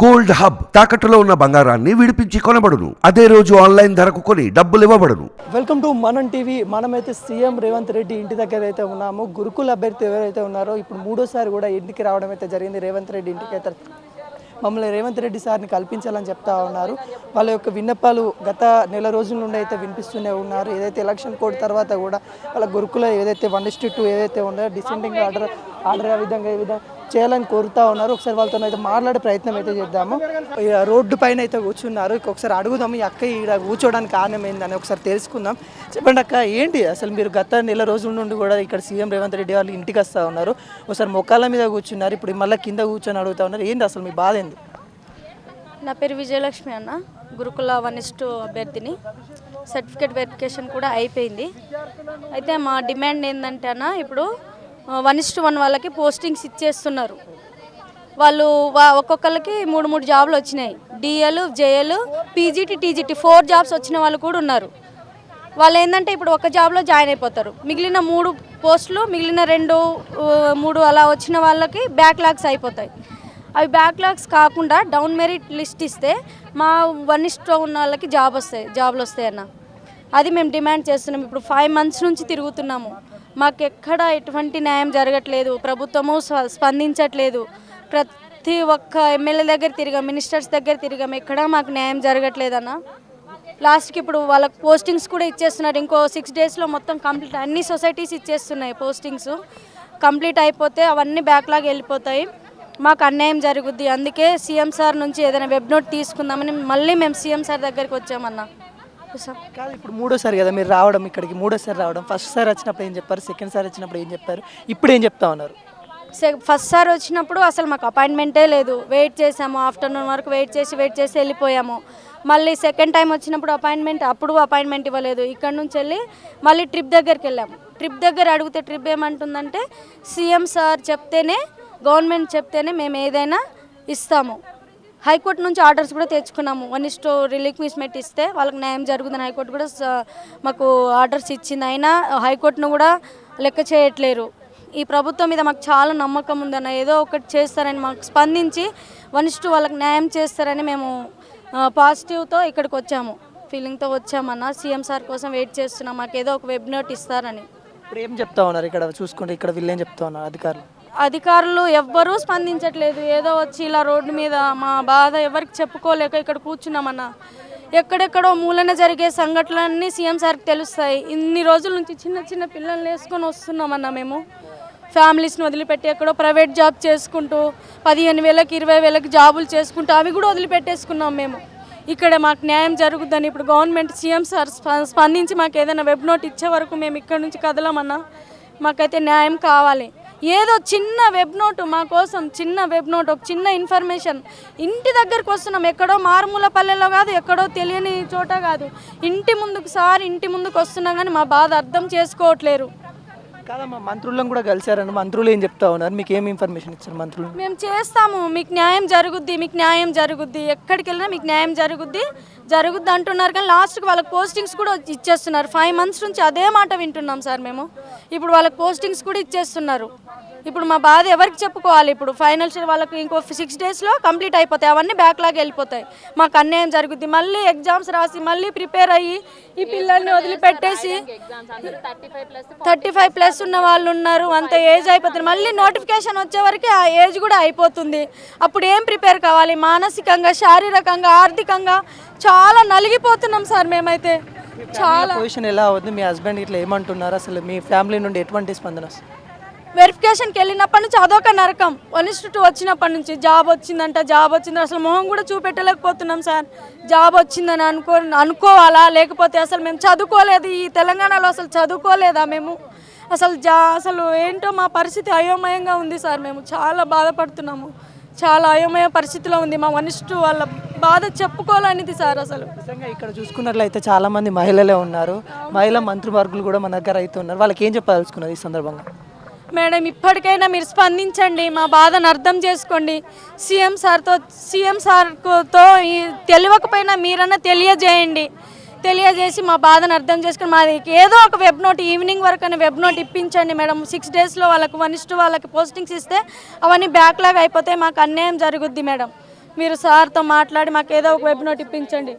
Gold hub తాకట్టులో ఉన్న బంగారాన్ని విడిపించి కొనబడును. అదే రోజు ఆన్లైన్ ధరకు కొని డబ్బులు ఇవ్వబడును. Welcome to Manam TV. మనమైతే సీఎం రేవంత్ రెడ్డి ఇంటి దగ్గర అయితే ఉన్నాము. గురుకుల అభ్యర్థి ఎవరైతే ఉన్నారో ఇప్పుడు మూడోసారి కూడా ఇంటికి రావడం అయితే జరిగింది రేవంత్ రెడ్డి ఇంటికి అయితే. మమ్మల్ని రేవంత్ రెడ్డి సార్ని కల్పించాలని చెప్తా ఉన్నారు. వాళ్ళ యొక్క విన్నపాలు గత నెల రోజుల నుండి అయితే వినిపిస్తూనే ఉన్నారు. ఏదైతే ఎలక్షన్ కోడ్ తర్వాత కూడా వాళ్ళ గురుకుల ఏదైతే వన్ డిస్ట్రిక్ట్ టూ ఏదైతే ఉన్నాయో డిసెండింగ్ ఆర్డర్ ఆర్డర్ ఆ విధంగా ఏ విధంగా చేయాలని కోరుతా ఉన్నారు. ఒకసారి వాళ్ళతో అయితే మాట్లాడే ప్రయత్నం అయితే చేద్దాము. రోడ్డు పైన అయితే కూర్చున్నారు. ఒకసారి అడుగుదాము ఈ అక్క ఇక్కడ కూర్చోవడానికి కారణం ఏందని ఒకసారి తెలుసుకుందాం. చెప్పండి అక్క ఏంటి అసలు మీరు గత నెల రోజుల నుండి కూడా ఇక్కడ సీఎం రేవంత్ రెడ్డి వాళ్ళు ఇంటికి వస్తూ ఉన్నారు. ఒకసారి మొక్కల మీద కూర్చున్నారు. ఇప్పుడు మళ్ళీ కింద కూర్చొని అడుగుతా ఉన్నారు. ఏంటి అసలు మీ బాధ ఏంది? నా పేరు విజయలక్ష్మి అన్న. గురుకుల వన్ ఇస్టు అభ్యర్థిని. సర్టిఫికేట్ వెరిఫికేషన్ కూడా అయిపోయింది. అయితే మా డిమాండ్ ఏంటంటే అన్న ఇప్పుడు వన్ ఇస్ట్ వన్ వాళ్ళకి పోస్టింగ్స్ ఇచ్చేస్తున్నారు. వాళ్ళు వా ఒక్కొక్కరికి మూడు మూడు జాబ్లు వచ్చినాయి. DL JL PGT TGT four jobs వచ్చిన వాళ్ళు కూడా ఉన్నారు. వాళ్ళు ఏంటంటే ఇప్పుడు ఒక జాబ్లో జాయిన్ అయిపోతారు. మిగిలిన మూడు పోస్టులు మిగిలిన రెండు మూడు అలా వచ్చిన వాళ్ళకి బ్యాక్లాగ్స్ అయిపోతాయి. అవి బ్యాక్లాగ్స్ కాకుండా డౌన్ మెరిట్ లిస్ట్ ఇస్తే మా వన్ ఇస్ట్లో ఉన్న వాళ్ళకి జాబ్ వస్తాయి జాబ్లు వస్తాయన్న. అది మేము డిమాండ్ చేస్తున్నాం. ఇప్పుడు ఫైవ్ మంత్స్ నుంచి తిరుగుతున్నాము. మాకెక్కడ ఎటువంటి న్యాయం జరగట్లేదు. ప్రభుత్వము స్పందించట్లేదు. ప్రతి ఒక్క ఎమ్మెల్యే దగ్గర తిరిగాం మినిస్టర్స్ దగ్గర తిరిగాం. ఎక్కడ మాకు న్యాయం జరగట్లేదన్న లాస్ట్కి ఇప్పుడు వాళ్ళకి పోస్టింగ్స్ కూడా ఇచ్చేస్తున్నారు. ఇంకో సిక్స్ డేస్లో మొత్తం కంప్లీట్ అన్ని సొసైటీస్ ఇచ్చేస్తున్నాయి పోస్టింగ్స్. కంప్లీట్ అయిపోతే అవన్నీ బ్యాక్లాగ్ వెళ్ళిపోతాయి. మాకు అన్యాయం జరుగుద్ది. అందుకే సీఎం సార్ నుంచి ఏదైనా వెబ్ నోట్ తీసుకుందామని మళ్ళీ మేము సీఎం సార్ దగ్గరికి వచ్చామన్నా. చూసాం కాదు ఇప్పుడు మూడోసారి కదా మీరు రావడం ఇక్కడికి మూడోసారి రావడం. ఫస్ట్ సారి వచ్చినప్పుడు ఏం చెప్పారు? సెకండ్ సారి వచ్చినప్పుడు ఏం చెప్పారు? ఇప్పుడు ఏం చెప్తా ఉన్నారు? సె- ఫస్ట్ సార్ వచ్చినప్పుడు అసలు మాకు అపాయింట్మెంటే లేదు. వెయిట్ చేసాము ఆఫ్టర్నూన్ వరకు వెయిట్ చేసి వెయిట్ చేసి వెళ్ళిపోయాము. మళ్ళీ సెకండ్ టైం వచ్చినప్పుడు అపాయింట్మెంట్ అప్పుడు అపాయింట్మెంట్ ఇవ్వలేదు. ఇక్కడ నుంచి వెళ్ళి మళ్ళీ ట్రిప్ దగ్గరికి వెళ్ళాము. ట్రిప్ దగ్గర అడిగితే ట్రిప్ ఏమంటుందంటే సీఎం సార్ చెప్తేనే గవర్నమెంట్ చెప్తేనే మేము ఏదైనా ఇస్తాము. హైకోర్టు నుంచి ఆర్డర్స్ కూడా తెచ్చుకున్నాము. వన్ ఇస్టో రిలీక్విష్మెంట్ ఇస్తే వాళ్ళకి న్యాయం జరుగుతుంది హైకోర్టు కూడా మాకు ఆర్డర్స్ ఇచ్చింది. అయినా హైకోర్టును కూడా లెక్క చేయట్లేరు. ఈ ప్రభుత్వం మీద మాకు చాలా నమ్మకం ఉందన్న ఏదో ఒకటి చేస్తారని మాకు స్పందించి వన్ ఇస్టు వాళ్ళకి న్యాయం చేస్తారని మేము పాజిటివ్తో ఇక్కడికి వచ్చాము. ఫీలింగ్తో వచ్చామన్న సీఎం సార్ కోసం వెయిట్ చేస్తున్నాం. మాకు ఏదో ఒక వెబ్ నోట్ ఇస్తారని. ఇప్పుడు ఏం చెప్తా ఉన్నారు ఇక్కడ? చూసుకుంటే ఇక్కడ వీళ్ళు ఏం చెప్తా ఉన్నారు? అధికారులు. అధికారులు ఎవ్వరూ స్పందించట్లేదు. ఏదో వచ్చి ఇలా రోడ్డు మీద మా బాధ ఎవరికి చెప్పుకోలేక ఇక్కడ కూర్చున్నామన్న. ఎక్కడెక్కడో మూలన జరిగే సంఘటనలన్నీ సీఎం సార్కి తెలుస్తాయి. ఇన్ని రోజుల నుంచి చిన్న చిన్న పిల్లల్ని వేసుకొని వస్తున్నామన్న మేము. ఫ్యామిలీస్ని వదిలిపెట్టి ఎక్కడో ప్రైవేట్ జాబ్ చేసుకుంటూ పదిహేను వేలకు ఇరవై వేలకు జాబులు చేసుకుంటూ అవి కూడా వదిలిపెట్టేసుకున్నాం మేము. ఇక్కడ మాకు న్యాయం జరుగుద్దని ఇప్పుడు గవర్నమెంట్ సీఎం సార్ స్ప- స్పందించి మాకు ఏదైనా వెబ్ నోట్ ఇచ్చే వరకు మేము ఇక్కడ నుంచి కదలమన్నా మాకైతే న్యాయం కావాలి. ఏదో చిన్న వెబ్ నోటు మా కోసం చిన్న వెబ్ నోట్ ఒక చిన్న ఇన్ఫర్మేషన్. ఇంటి దగ్గరకు వస్తున్నాం. ఎక్కడో మారుమూల పల్లెలో కాదు ఎక్కడో తెలియని చోట కాదు. ఇంటి ముందుకు సార్ ఇంటి ముందుకు వస్తున్నా కానీ మా బాధ అర్థం చేసుకోవట్లేరు. కాదమ్మా మంత్రులను కూడా కలిశారండి మంత్రులు ఏం చెప్తా ఉన్నారు? మీకు ఏం ఇన్ఫర్మేషన్ ఇచ్చారు మంత్రులు? మేము చేస్తాము. మీకు న్యాయం జరుగుద్ది మీకు న్యాయం జరుగుద్ది. ఎక్కడికి వెళ్ళినా మీకు న్యాయం జరుగుద్ది. జరుగుద్ది అంటున్నారు కానీ లాస్ట్కి వాళ్ళకి పోస్టింగ్స్ కూడా ఇచ్చేస్తున్నారు. ఫైవ్ మంత్స్ నుంచి అదే మాట వింటున్నాం సార్ మేము. ఇప్పుడు వాళ్ళకి పోస్టింగ్స్ కూడా ఇచ్చేస్తున్నారు. ఇప్పుడు మా బాధ ఎవరికి చెప్పుకోవాలి ఇప్పుడు? ఫైనల్ వాళ్ళకి ఇంకో సిక్స్ డేస్లో కంప్లీట్ అయిపోతాయి. అవన్నీ బ్యాక్లాగ్ వెళ్ళిపోతాయి. మాకు అన్యాయం జరుగుద్ది. మళ్ళీ ఎగ్జామ్స్ రాసి మళ్ళీ ప్రిపేర్ అయ్యి ఈ పిల్లల్ని వదిలిపెట్టేసి థర్టీ ఫైవ్ ప్లస్ ఉన్న వాళ్ళు ఉన్నారు. అంత ఏజ్ అయిపోతుంది మళ్ళీ నోటిఫికేషన్ వచ్చే వరకు ఆ ఏజ్ కూడా అయిపోతుంది. అప్పుడు ఏం ప్రిపేర్ కావాలి? మానసికంగా శారీరకంగా ఆర్థికంగా చాలా నలిగిపోతున్నాం సార్ మేమైతే. చాలా. పొజిషన్ ఎలా అవుతుంది మీ హస్బెండ్ ఇట్లా ఏమంటున్నారు? అసలు మీ ఫ్యామిలీ నుండి ఎటువంటి స్పందన వస్తుంది? వెరిఫికేషన్కి వెళ్ళినప్పటి నుంచి అదొక నరకం. వన్ ఇస్ టూ వచ్చినప్పటి నుంచి. జాబ్ వచ్చిందంట జాబ్ వచ్చింది. అసలు మొహం కూడా చూపెట్టలేకపోతున్నాం సార్. జాబ్ వచ్చిందని అనుకో అనుకోవాలా? లేకపోతే అసలు మేము చదువుకోలేదు. ఈ తెలంగాణలో అసలు చదువుకోలేదా మేము? అసలు జా అసలు ఏంటో మా పరిస్థితి అయోమయంగా ఉంది సార్. మేము చాలా బాధపడుతున్నాము. చాలా అయోమయ పరిస్థితిలో ఉంది. మా వన్ ఇస్ టూ వాళ్ళ బాధ చెప్పుకోవాలనేది సార్ అసలు. నిజంగా ఇక్కడ చూసుకున్నట్లయితే చాలా మంది మహిళలే ఉన్నారు. మహిళా మంత్రివర్గులు కూడా మన దగ్గర అయితే ఉన్నారు. వాళ్ళకి ఏం చెప్పదలుచుకున్నారు ఈ సందర్భంగా? మేడం ఇప్పటికైనా మీరు స్పందించండి మా బాధను అర్థం చేసుకోండి. సీఎం సార్తో సీఎం సార్తో తెలియకపోయినా మీరన్నా తెలియజేయండి. తెలియజేసి మా బాధను అర్థం చేసుకుని మాది ఏదో ఒక వెబ్ నోట్ ఈవినింగ్ వరకు అని వెబ్ నోట్ ఇప్పించండి మేడం. సిక్స్ డేస్లో వాళ్ళకి వన్ ఇస్టు వాళ్ళకి పోస్టింగ్స్ ఇస్తే అవన్నీ బ్యాక్లాగ్ అయిపోతే మాకు అన్యాయం జరుగుద్ది మేడం. మీరు సార్తో మాట్లాడి మాకు ఏదో ఒక వెబ్ నోట్ ఇప్పించండి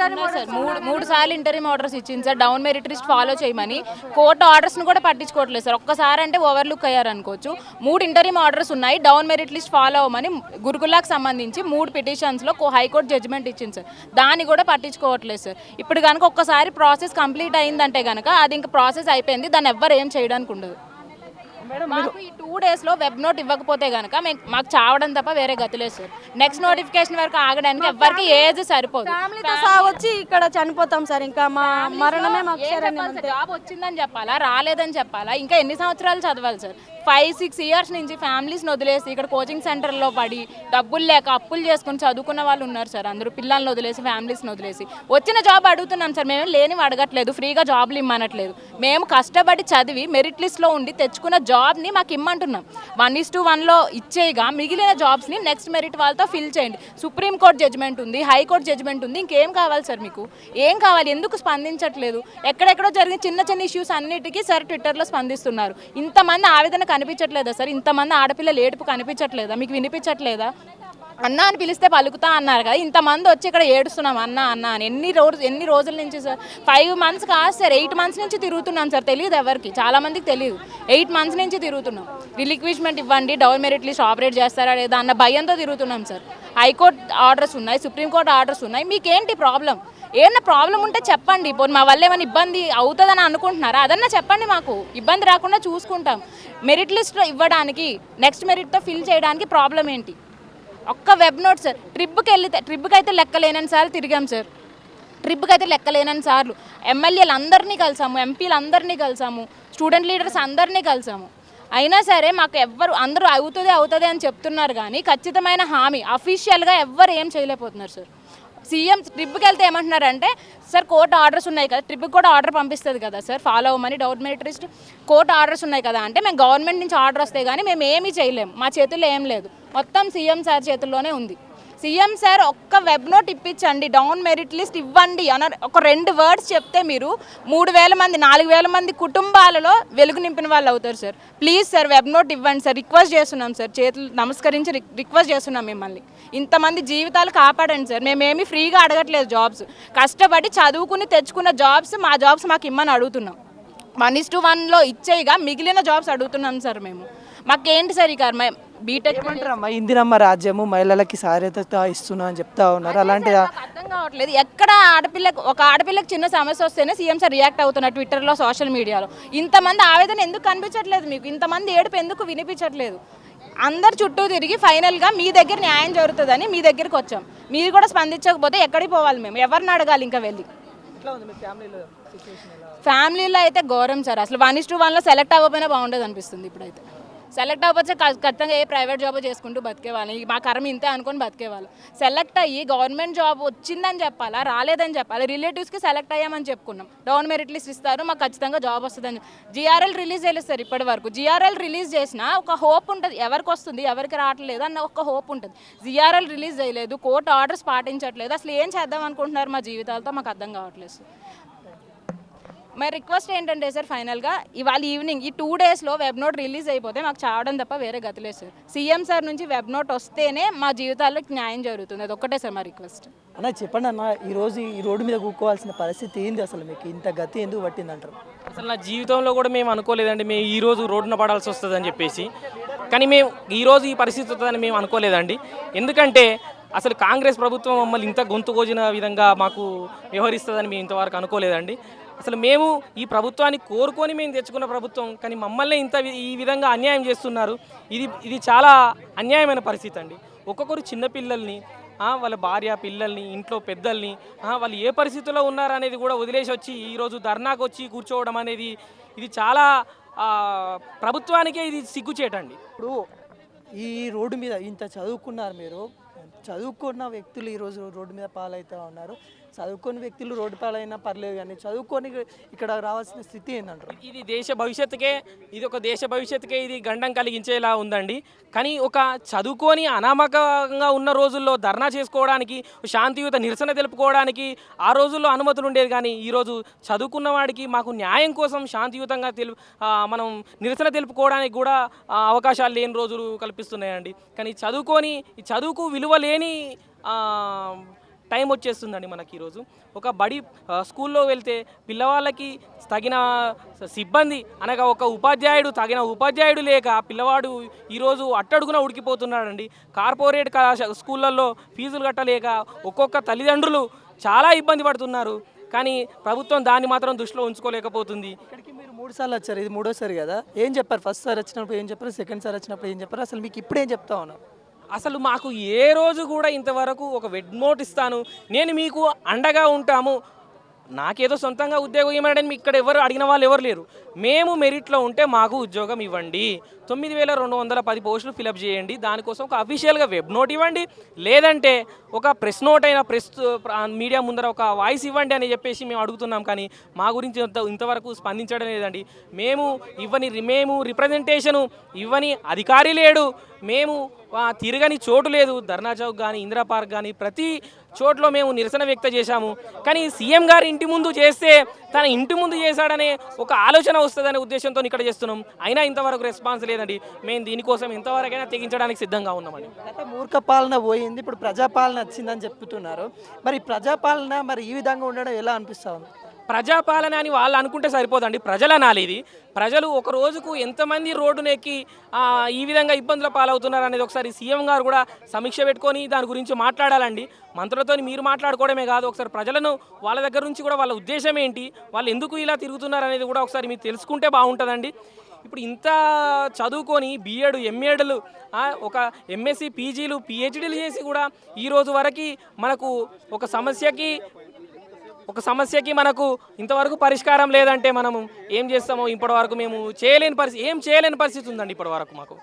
సార్. మూడు మూడు సార్లు ఇంటర్వ్యూ ఆర్డర్స్ ఇచ్చింది sir. Down merit list follow చేయమని. కోర్టు ఆర్డర్స్ని కూడా పట్టించుకోవట్లేదు సార్. ఒక్కసారి అంటే ఓవర్లుక్ అయ్యారు అనుకోవచ్చు మూడు ఇంటర్వ్యూ ఆర్డర్స్ ఉన్నాయి. డౌన్ మెరిట్ లిస్ట్ ఫాలో అవ్వమని గురుకులాకు సంబంధించి మూడు పిటిషన్స్లో హైకోర్టు జడ్జిమెంట్ ఇచ్చింది సార్. దాన్ని కూడా పట్టించుకోవట్లేదు సార్. ఇప్పుడు కనుక ఒక్కసారి ప్రాసెస్ కంప్లీట్ అయిందంటే కనుక అది ఇంకా ప్రాసెస్ అయిపోయింది. దాన్ని ఎవ్వరు ఏం చేయడానికి ఉండదు. మాకు ఈ టూ డేస్లో వెబ్ నోట్ ఇవ్వకపోతే కనుక మేము- మాకు చావడం తప్ప వేరే గతి లేదు సార్ నెక్స్ట్ నోటిఫికేషన్ వరకు ఆగడానికి ఎవ్వరికి ఏజ్ సరిపోదు. ఫ్యామిలీతో సహా వచ్చి ఇక్కడ చనిపోతాం సార్ ఇంకా మా మరణమే మాకు? జాబ్ వచ్చిందని చెప్పాలా రాలేదని చెప్పాలా? ఇంకా ఎన్ని సంవత్సరాలు చదవాలి సార్ ఫైవ్ సిక్స్ ఇయర్స్ నుంచి ఫ్యామిలీస్ని వదిలేసి ఇక్కడ కోచింగ్ సెంటర్లో పడి డబ్బులు లేక అప్పులు చేసుకుని చదువుకున్న వాళ్ళు ఉన్నారు సార్ అందరూ పిల్లల్ని వదిలేసి ఫ్యామిలీస్ని వదిలేసి. వచ్చిన జాబ్ అడుగుతున్నాం సార్ మేము లేనివి అడగట్లేదు ఫ్రీగా జాబ్లు ఇమ్మనట్లేదు. మేము కష్టపడి చదివి మెరిట్ లిస్ట్లో ఉండి తెచ్చుకున్న జాబ్ని మాకు ఇమ్మంటున్నాం. వన్ ఇస్ టు వన్లో ఇచ్చేయగా మిగిలిన జాబ్స్ని నెక్స్ట్ మెరిట్ వాళ్ళతో ఫిల్ చేయండి. సుప్రీంకోర్టు జడ్జ్మెంట్ ఉంది హైకోర్టు జడ్జ్మెంట్ ఉంది ఇంకేం కావాలి సార్ మీకు? ఏం కావాలి? ఎందుకు స్పందించట్లేదు? ఎక్కడెక్కడో జరిగిన చిన్న చిన్న ఇష్యూస్ అన్నిటికీ సార్ ట్విట్టర్లో స్పందిస్తున్నారు. ఇంతమంది ఆవేదన కనిపించట్లేదా సార్? ఇంతమంది ఆడపిల్లలు ఏడుపు కనిపించట్లేదా? మీకు వినిపించట్లేదా? అన్న అని పిలిస్తే పలుకుతా అన్నారు కదా. ఇంతమంది వచ్చి ఇక్కడ ఏడుస్తున్నాం అన్న అన్న అని. ఎన్ని రోజు ఎన్ని రోజుల నుంచి సార్? ఫైవ్ మంత్స్ కాదు సార్. ఎయిట్ మంత్స్ నుంచి తిరుగుతున్నాం సార్. తెలియదు ఎవరికి. చాలా మందికి తెలియదు. ఎయిట్ మంత్స్ నుంచి తిరుగుతున్నాం. రిలిక్విష్మెంట్ ఇవ్వండి డౌన్ మెరిట్ లిస్ట్ ఆపరేట్ చేస్తారా లేదా అన్న భయంతో తిరుగుతున్నాం సార్. హైకోర్టు ఆర్డర్స్ ఉన్నాయి సుప్రీంకోర్టు ఆర్డర్స్ ఉన్నాయి. మీకేంటి ప్రాబ్లం ఏమన్నా ప్రాబ్లం ఉంటే చెప్పండి. ఇప్పుడు మా వల్ల ఏమైనా ఇబ్బంది అవుతుందని అనుకుంటున్నారా? అదన్నా చెప్పండి మాకు. ఇబ్బంది రాకుండా చూసుకుంటాం. మెరిట్ లిస్ట్లో ఇవ్వడానికి నెక్స్ట్ మెరిట్తో ఫిల్ చేయడానికి ప్రాబ్లం ఏంటి? ఒక్క వెబ్ నోట్ సార్. ట్రిప్కి వెళ్తే ట్రిప్కి అయితే లెక్కలేనని సార్ తిరిగాం సార్. ట్రిప్కి అయితే లెక్కలేనని సార్లు. ఎమ్మెల్యేలు అందరినీ కలిసాము ఎంపీలు అందరినీ కలిసాము స్టూడెంట్ లీడర్స్ అందరినీ కలిసాము. అయినా సరే మాకు ఎవ్వరు అందరూ అవుతుంది అవుతుంది అని చెప్తున్నారు కానీ ఖచ్చితమైన హామీ అఫీషియల్గా ఎవ్వరు ఏం చేయలేకపోతున్నారు సార్. సీఎం ట్రిప్కి వెళ్తే ఏమంటున్నారంటే సార్ కోర్టు ఆర్డర్స్ ఉన్నాయి కదా ట్రిప్కి కూడా ఆర్డర్ పంపిస్తుంది కదా సార్ ఫాలో అవ్వమని డౌట్ మిలిటరిస్ట్. కోర్టు ఆర్డర్స్ ఉన్నాయి కదా అంటే మేము గవర్నమెంట్ నుంచి ఆర్డర్ వస్తే కానీ మేము ఏమీ చేయలేము మా చేతుల్లో ఏం లేదు. మొత్తం సీఎం సార్ చేతుల్లోనే ఉంది. సీఎం సార్ ఒక్క వెబ్ నోట్ ఇప్పించండి డౌన్ మెరిట్ లిస్ట్ ఇవ్వండి అన ఒక రెండు వర్డ్స్ చెప్తే మీరు మూడు వేల మంది నాలుగు వేల మంది కుటుంబాలలో వెలుగు నింపిన వాళ్ళు అవుతారు sir. Please sir web note ఇవ్వండి సార్ రిక్వెస్ట్ చేస్తున్నాం సార్. చేతులు నమస్కరించి రిక్- రిక్వెస్ట్ చేస్తున్నాం మిమ్మల్ని. ఇంతమంది జీవితాలు కాపాడండి సార్. మేమేమి ఫ్రీగా అడగట్లేదు జాబ్స్ కష్టపడి చదువుకుని తెచ్చుకున్న జాబ్స్ మా జాబ్స్ మాకు ఇమ్మని అడుగుతున్నాం. వన్ ఇస్ టు వన్లో ఇచ్చేయగా మిగిలిన జాబ్స్ అడుగుతున్నాం సార్ మేము. మాకేంటి సార్ ఇక బీటెక్ ఏమంటారమ్మా? ఇందిరమ్మ రాజ్యము మహిళలకి సాధ్యత ఇస్తున్నా అని చెప్తా ఉన్నారు. అలాంటి అర్థం కావట్లేదు. ఎక్కడ ఆడపిల్లకు ఒక ఆడపిల్లకి చిన్న సమస్య వస్తేనే సీఎం సార్ రియాక్ట్ అవుతున్నారు ట్విట్టర్లో సోషల్ మీడియాలో ఇంతమంది ఆవేదన ఎందుకు కనిపించట్లేదు మీకు? ఇంతమంది ఏడుపు ఎందుకు వినిపించట్లేదు? అందరు చుట్టూ తిరిగి ఫైనల్గా మీ దగ్గర న్యాయం జరుగుతుందని మీ దగ్గరికి వచ్చాం. మీరు కూడా స్పందించకపోతే ఎక్కడికి పోవాలి మేము? ఎవరిని అడగాలి ఇంకా వెళ్ళి? ఫ్యామిలీలో అయితే ఘోరం సార్. అసలు వన్ ఇస్ టూ వన్లో సెలెక్ట్ అవ్వకపోయినా బాగుండేది అనిపిస్తుంది ఇప్పుడైతే. సెలెక్ట్ అవ్వచ్చు ఖచ్చితంగా ఏ ప్రైవేట్ జాబ్ చేసుకుంటూ బతికేవాళ్ళం. మా కర్మ ఇంతే అనుకొని బతికేవాళ్ళం. సెలెక్ట్ అయ్యి గవర్నమెంట్ జాబ్ వచ్చిందని చెప్పాలా రాలేదని చెప్పాలి? రిలేటివ్స్కి సెలెక్ట్ అయ్యామని చెప్పుకున్నాం. డౌన్ మెరిట్ లిస్ట్ ఇస్తారు మాకు ఖచ్చితంగా జాబ్ వస్తుందని జిఆర్ఎల్ రిలీజ్ చేస్తారు ఇప్పటి వరకు. జిఆర్ఎల్ రిలీజ్ చేసినా ఒక హోప్ ఉంటుంది. ఎవరికి వస్తుంది ఎవరికి రావట్లేదు అన్న ఒక హోప్ ఉంటుంది. జిఆర్ఎల్ రిలీజ్ చేయలేదు కోర్టు ఆర్డర్స్ పాటించట్లేదు. అసలు ఏం చేద్దాం అనుకుంటున్నారు మా జీవితాలతో మాకు అర్థం కావట్లేదు. మరి రిక్వెస్ట్ ఏంటంటే సార్ ఫైనల్గా ఇవాళ ఈవినింగ్ ఈ టూ డేస్లో వెబ్ నోట్ రిలీజ్ అయిపోతే మాకు చావడం తప్ప వేరే గతి లేదు సార్. సీఎం సార్ నుంచి వెబ్ నోట్ వస్తేనే మా జీవితాల్లో న్యాయం జరుగుతుంది. అది ఒక్కటే సార్ మా రిక్వెస్ట్. అన్న చెప్పండి అన్న ఈ రోజు ఈ రోడ్డు మీద కూకోవాల్సిన పరిస్థితి ఏంది అసలు మీకు? ఇంత గతి ఎందుకు పట్టిందంటారు? అసలు నా జీవితంలో కూడా మేము అనుకోలేదండి. మేము ఈ రోజు రోడ్డున పడాల్సి వస్తుందని చెప్పేసి. కానీ మేము ఈ రోజు ఈ పరిస్థితి వస్తుందని మేము అనుకోలేదండి. ఎందుకంటే అసలు కాంగ్రెస్ ప్రభుత్వం మమ్మల్ని ఇంత గొంతు కోజిన విధంగా మాకు వ్యవహరిస్తుందని మేము ఇంతవరకు అనుకోలేదండి. అసలు మేము ఈ ప్రభుత్వాన్ని కోరుకొని మేము తెచ్చుకున్న ప్రభుత్వం కానీ మమ్మల్ని ఇంత ఈ విధంగా అన్యాయం చేస్తున్నారు. ఇది ఇది చాలా అన్యాయమైన పరిస్థితి అండి. ఒక్కొక్కరు చిన్నపిల్లల్ని వాళ్ళ భార్య పిల్లల్ని ఇంట్లో పెద్దల్ని వాళ్ళు ఏ పరిస్థితుల్లో ఉన్నారనేది కూడా వదిలేసి వచ్చి ఈరోజు ధర్నాకు వచ్చి కూర్చోవడం అనేది ఇది చాలా ప్రభుత్వానికే ఇది సిగ్గుచేటండి. ఇప్పుడు ఈ రోడ్డు మీద ఇంత చదువుకున్నారు మీరు. చదువుకున్న వ్యక్తులు ఈరోజు రోడ్డు మీద పాలవుతూ ఉన్నారు. చదువుకొని వ్యక్తులు రోడ్డు పాలైనా పర్లేదు కానీ చదువుకొని ఇక్కడ రావాల్సిన స్థితి ఏంటంటారు ఇది దేశ భవిష్యత్తుకే ఇది ఒక దేశ భవిష్యత్తుకే ఇది గండం కలిగించేలా ఉందండి. కానీ ఒక చదువుకొని అనామకంగా ఉన్న రోజుల్లో ధర్నా చేసుకోవడానికి శాంతియుత నిరసన తెలుపుకోవడానికి ఆ రోజుల్లో అనుమతులు ఉండేది కానీ ఈరోజు చదువుకున్న వాడికి మాకు న్యాయం కోసం శాంతియుతంగా తెలు మనం నిరసన తెలుపుకోవడానికి కూడా అవకాశాలు లేని రోజులు కల్పిస్తున్నాయండి. కానీ చదువుకొని చదువుకు విలువ లేని టైం వచ్చేస్తుందండి మనకి ఈరోజు. ఒక బడి స్కూల్లో వెళ్తే పిల్లవాళ్ళకి తగిన సిబ్బంది అనగా ఒక ఉపాధ్యాయుడు తగిన ఉపాధ్యాయుడు లేక పిల్లవాడు ఈరోజు అట్టడుగున ఉడికిపోతున్నాడండి. కార్పొరేట్ కళాశాల స్కూళ్ళల్లో ఫీజులు కట్టలేక ఒక్కొక్క తల్లిదండ్రులు చాలా ఇబ్బంది పడుతున్నారు. కానీ ప్రభుత్వం దాన్ని మాత్రం దృష్టిలో ఉంచుకోలేకపోతుంది. ఇక్కడికి మీరు మూడు సార్లు వచ్చారు ఇది మూడోసారి కదా? ఏం చెప్పారు? ఫస్ట్ సార్ వచ్చినప్పుడు ఏం చెప్పారు? సెకండ్ సార్ వచ్చినప్పుడు ఏం చెప్పారు? అసలు మీకు ఇప్పుడు ఏం చెప్తా ఉన్నారు అసలు మాకు ఏ రోజు కూడా ఇంతవరకు ఒక వెడ్ నోట్ ఇస్తాను. నేను మీకు అండగా ఉంటాము. నాకేదో సొంతంగా ఉద్యోగం ఇవ్వడానికి ఇక్కడ ఎవరు అడిగిన వాళ్ళు ఎవరు లేరు. మేము మెరిట్లో ఉంటే మాకు ఉద్యోగం ఇవ్వండి. తొమ్మిది వేల రెండు వందల పది పోస్టులు ఫిలప్ చేయండి. దానికోసం ఒక అఫీషియల్గా వెబ్ నోట్ ఇవ్వండి. లేదంటే ఒక ప్రెస్ నోట్ అయిన ప్రెస్ మీడియా ముందర ఒక వాయిస్ ఇవ్వండి అని చెప్పేసి మేము అడుగుతున్నాం. కానీ మా గురించి ఇంతవరకు స్పందించడం లేదండి. మేము ఇవ్వని మేము రిప్రజెంటేషను ఇవ్వని అధికారి లేడు. మేము తిరగని చోటు లేదు. ధర్నా చౌక్ కానీ ఇందిరా పార్క్ కానీ ప్రతి చోట్లో మేము నిరసన వ్యక్తం చేశాము. కానీ సీఎం గారు ఇంటి ముందు చేస్తే తన ఇంటి ముందు చేశాడనే ఒక ఆలోచన వస్తుందనే ఉద్దేశంతో ఇక్కడ చేస్తున్నాం. అయినా ఇంతవరకు రెస్పాన్స్ లేదండి. మేము దీనికోసం ఇంతవరకైనా తెగించడానికి సిద్ధంగా ఉన్నామండి. అంటే మూర్ఖ పాలన పోయింది. ఇప్పుడు ప్రజాపాలన వచ్చిందని చెప్తున్నారు. మరి ప్రజాపాలన మరి ఈ విధంగా ఉండడం ఎలా అనిపిస్తుంది? ప్రజాపాలన అని వాళ్ళు అనుకుంటే సరిపోదండి. ప్రజల అనాలి ఇది. ప్రజలు ఒక రోజుకు ఎంతమంది రోడ్డును ఎక్కి ఈ విధంగా ఇబ్బందుల పాలవుతున్నారు అనేది ఒకసారి సీఎం గారు కూడా సమీక్ష పెట్టుకొని దాని గురించి మాట్లాడాలండి. మంత్రులతో మీరు మాట్లాడుకోవడమే కాదు ఒకసారి ప్రజలను వాళ్ళ దగ్గర నుంచి కూడా వాళ్ళ ఉద్దేశం ఏంటి వాళ్ళు ఎందుకు ఇలా తిరుగుతున్నారు అనేది కూడా ఒకసారి మీరు తెలుసుకుంటే బాగుంటుందండి. ఇప్పుడు ఇంత చదువుకొని బీఎడ్ ఎంఏడ్లు ఒక ఎంఎస్సి పీజీలు పిహెచ్డీలు చేసి కూడా ఈ రోజు వరకు మనకు ఒక సమస్యకి ఒక సమస్యకి మనకు ఇంతవరకు పరిష్కారం లేదంటే మనము ఏం చేస్తామో ఇప్పటి వరకు మేము చేయలేని పరిస్థితి ఏం చేయలేని పరిస్థితి ఉందండి ఇప్పటి వరకు మాకు.